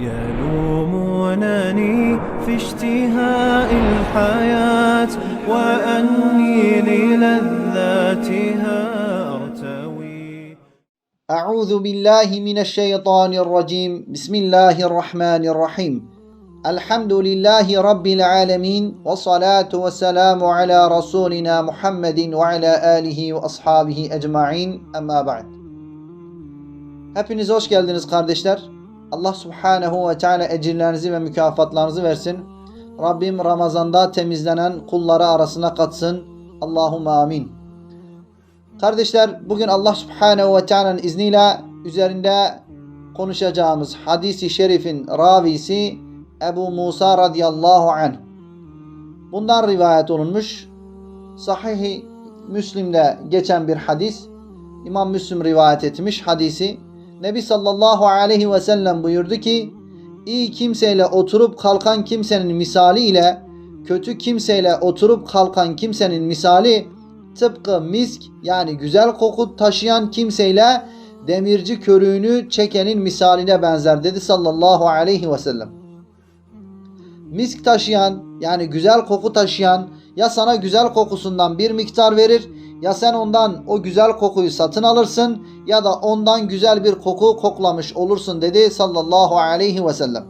يلومونني في اشتهاء الحياة وأني للذاتها أرتوي. أعوذ بالله من الشيطان الرجيم. بسم الله الرحمن الرحيم. الحمد لله رب العالمين والصلاة والسلام على رسولنا محمد وعلى آله وأصحابه أجمعين. أما بعد. Hepiniz hoş geldiniz kardeşler. Allah Subhanahu ve Teala ecirlerinizi ve mükafatlarınızı versin. Rabbim Ramazan'da temizlenen kulları arasına katsın. Allahümme amin. Kardeşler bugün Allah Subhanahu ve Teala'nın izniyle üzerinde konuşacağımız hadisi şerifin ravisi Ebu Musa radıyallahu anh. Bundan rivayet olunmuş. Sahih-i Müslim'de geçen bir hadis. İmam Müslim rivayet etmiş hadisi. Nebi sallallahu aleyhi ve sellem buyurdu ki iyi kimseyle oturup kalkan kimsenin misali ile kötü kimseyle oturup kalkan kimsenin misali tıpkı misk yani güzel koku taşıyan kimseyle demirci körüğünü çekenin misaline benzer dedi sallallahu aleyhi ve sellem. Misk taşıyan yani güzel koku taşıyan ya sana güzel kokusundan bir miktar verir ya sen ondan o güzel kokuyu satın alırsın ya da ondan güzel bir koku koklamış olursun dedi sallallahu aleyhi ve sellem.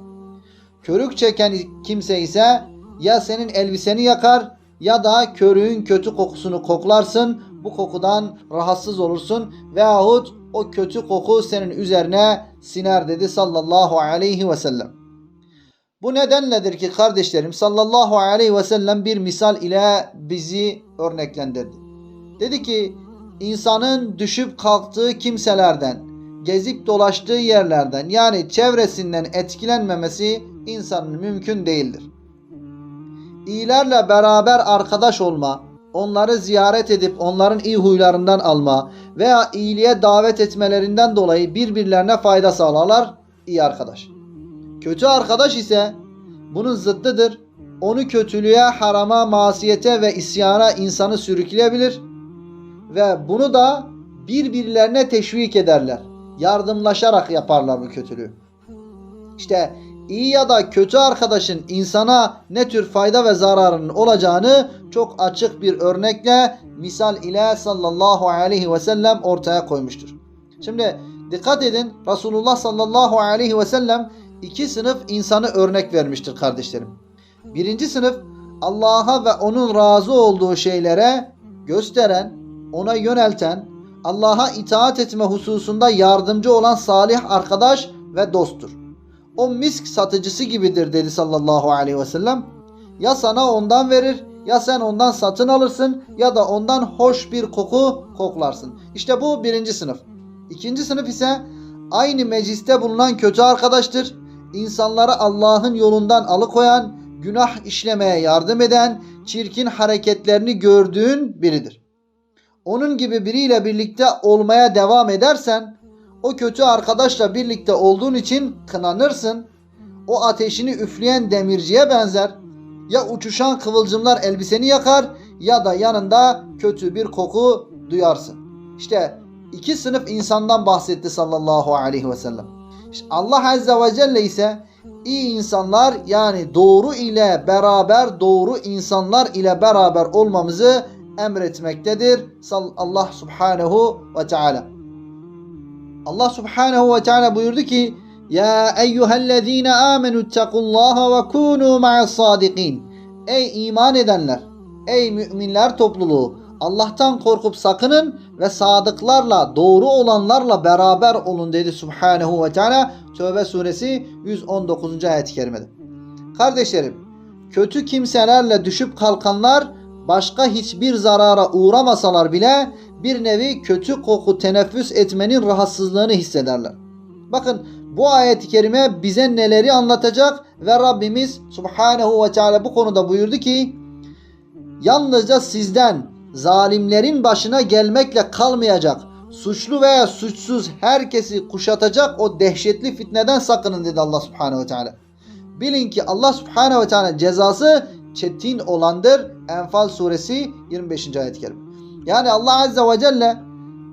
Körük çeken kimse ise ya senin elbiseni yakar ya da körüğün kötü kokusunu koklarsın. Bu kokudan rahatsız olursun veyahut o kötü koku senin üzerine siner dedi sallallahu aleyhi ve sellem. Bu nedenledir ki kardeşlerim sallallahu aleyhi ve sellem bir misal ile bizi örneklendirdi. Dedi ki insanın düşüp kalktığı kimselerden, gezip dolaştığı yerlerden yani çevresinden etkilenmemesi insanın mümkün değildir. İyilerle beraber arkadaş olma, onları ziyaret edip onların iyi huylarından alma veya iyiliğe davet etmelerinden dolayı birbirlerine fayda sağlarlar iyi arkadaş. Kötü arkadaş ise bunun zıddıdır. Onu kötülüğe, harama, masiyete ve isyana insanı sürükleyebilir ve bunu da birbirlerine teşvik ederler. Yardımlaşarak yaparlar bu kötülüğü. İşte iyi ya da kötü arkadaşın insana ne tür fayda ve zararının olacağını çok açık bir örnekle misal ile sallallahu aleyhi ve sellem ortaya koymuştur. Şimdi dikkat edin Resulullah sallallahu aleyhi ve sellem iki sınıf insanı örnek vermiştir kardeşlerim. Birinci sınıf Allah'a ve onun razı olduğu şeylere gösteren, ona yönelten, Allah'a itaat etme hususunda yardımcı olan salih arkadaş ve dosttur. O misk satıcısı gibidir dedi sallallahu aleyhi ve sellem. Ya sana ondan verir ya sen ondan satın alırsın ya da ondan hoş bir koku koklarsın. İşte bu birinci sınıf. İkinci sınıf ise aynı mecliste bulunan kötü arkadaştır. İnsanları Allah'ın yolundan alıkoyan, günah işlemeye yardım eden, çirkin hareketlerini gördüğün biridir. Onun gibi biriyle birlikte olmaya devam edersen o kötü arkadaşla birlikte olduğun için kınanırsın. O ateşini üfleyen demirciye benzer. Ya uçuşan kıvılcımlar elbiseni yakar ya da yanında kötü bir koku duyarsın. İşte iki sınıf insandan bahsetti sallallahu aleyhi ve sellem. İşte Allah azze ve celle ise iyi insanlar yani doğru ile beraber doğru insanlar ile beraber olmamızı emretmektedir. Allah subhanehu ve teala. Allah subhanehu ve teala buyurdu ki Ya eyyühellezine amenu tequllaha ve kunu ma'as sadikin Ey iman edenler, ey müminler topluluğu Allah'tan korkup sakının ve sadıklarla, doğru olanlarla beraber olun dedi Subhanehu ve Teala Tövbe suresi 119. ayet-i kerimede. Kardeşlerim, kötü kimselerle düşüp kalkanlar başka hiçbir zarara uğramasalar bile bir nevi kötü koku teneffüs etmenin rahatsızlığını hissederler. Bakın bu ayet-i kerime bize neleri anlatacak ve Rabbimiz Subhanehu ve Teala bu konuda buyurdu ki yalnızca sizden zalimlerin başına gelmekle kalmayacak suçlu veya suçsuz herkesi kuşatacak o dehşetli fitneden sakının dedi Allah Subhanehu ve Teala. Bilin ki Allah Subhanehu ve Teala cezası çetin olandır. Enfal suresi 25. ayet-i kerime. Yani Allah Azze ve Celle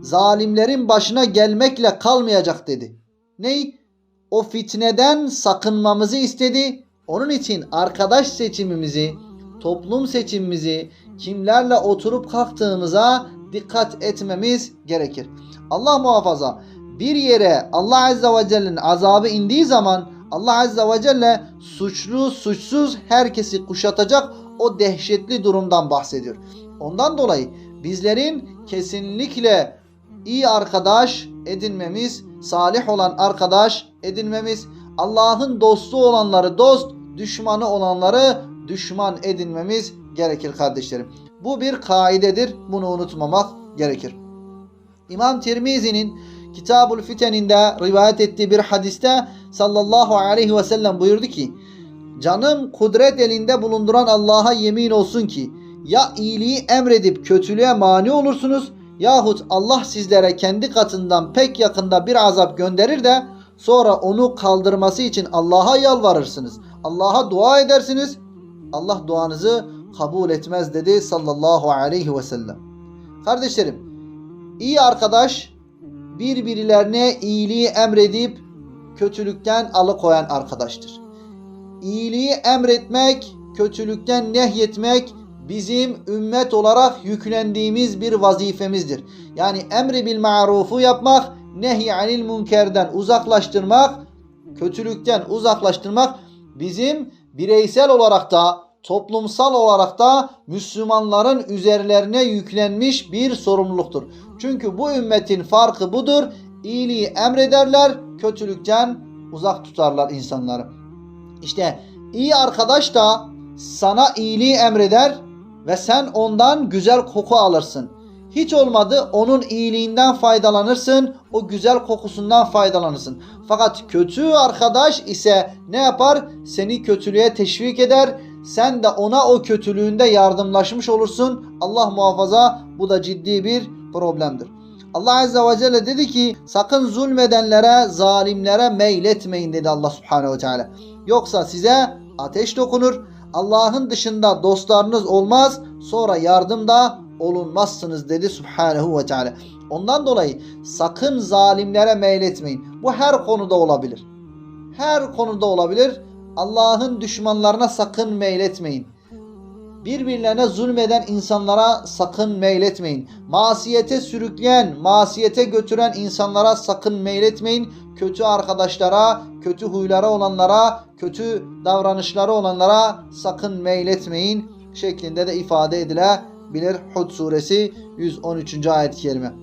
zalimlerin başına gelmekle kalmayacak dedi. Ney? o fitneden sakınmamızı istedi. Onun için arkadaş seçimimizi, toplum seçimimizi, kimlerle oturup kalktığımıza dikkat etmemiz gerekir. Allah muhafaza bir yere Allah Azze ve Celle'nin azabı indiği zaman Allah Azze ve Celle suçlu suçsuz herkesi kuşatacak o dehşetli durumdan bahsediyor. Ondan dolayı bizlerin kesinlikle iyi arkadaş edinmemiz, salih olan arkadaş edinmemiz, Allah'ın dostu olanları dost, düşmanı olanları düşman edinmemiz gerekir kardeşlerim. Bu bir kaidedir. Bunu unutmamak gerekir. İmam Tirmizi'nin Kitabul Fiten'inde rivayet ettiği bir hadiste sallallahu aleyhi ve sellem buyurdu ki Canım kudret elinde bulunduran Allah'a yemin olsun ki ya iyiliği emredip kötülüğe mani olursunuz yahut Allah sizlere kendi katından pek yakında bir azap gönderir de sonra onu kaldırması için Allah'a yalvarırsınız. Allah'a dua edersiniz. Allah duanızı kabul etmez dedi sallallahu aleyhi ve sellem. Kardeşlerim iyi arkadaş birbirlerine iyiliği emredip kötülükten alıkoyan arkadaştır. İyiliği emretmek, kötülükten nehyetmek bizim ümmet olarak yüklendiğimiz bir vazifemizdir. Yani emri bil marufu yapmak, nehy anil münkerden uzaklaştırmak, kötülükten uzaklaştırmak bizim bireysel olarak da toplumsal olarak da Müslümanların üzerlerine yüklenmiş bir sorumluluktur. Çünkü bu ümmetin farkı budur. İyiliği emrederler, kötülükten uzak tutarlar insanları. İşte iyi arkadaş da sana iyiliği emreder ve sen ondan güzel koku alırsın. Hiç olmadı onun iyiliğinden faydalanırsın, o güzel kokusundan faydalanırsın. Fakat kötü arkadaş ise ne yapar? Seni kötülüğe teşvik eder. Sen de ona o kötülüğünde yardımlaşmış olursun. Allah muhafaza bu da ciddi bir problemdir. Allah Azze ve Celle dedi ki sakın zulmedenlere, zalimlere meyletmeyin dedi Allah Subhanahu ve Teala. Yoksa size ateş dokunur. Allah'ın dışında dostlarınız olmaz. Sonra yardım da olunmazsınız dedi Subhanahu ve Teala. Ondan dolayı sakın zalimlere meyletmeyin. Bu her konuda olabilir. Her konuda olabilir. Allah'ın düşmanlarına sakın meyletmeyin. Birbirlerine zulmeden insanlara sakın meyletmeyin. Masiyete sürükleyen, masiyete götüren insanlara sakın meyletmeyin. Kötü arkadaşlara, kötü huylara olanlara, kötü davranışları olanlara sakın meyletmeyin şeklinde de ifade edilebilir. Hud suresi 113. ayet-i kerime.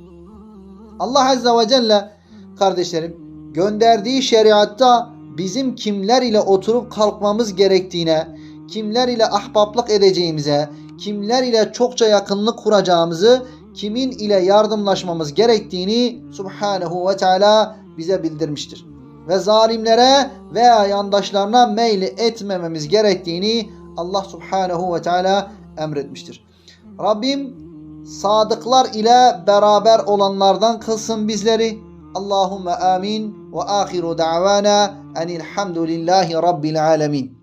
Allah Azze ve Celle kardeşlerim gönderdiği şeriatta bizim kimler ile oturup kalkmamız gerektiğine, kimler ile ahbaplık edeceğimize, kimler ile çokça yakınlık kuracağımızı, kimin ile yardımlaşmamız gerektiğini Subhanahu ve Teala bize bildirmiştir. Ve zalimlere veya yandaşlarına meyli etmememiz gerektiğini Allah Subhanahu ve Teala emretmiştir. Rabbim sadıklar ile beraber olanlardan kılsın bizleri. Allahümme amin ve ahiru da'vana enilhamdülillahi rabbil alemin.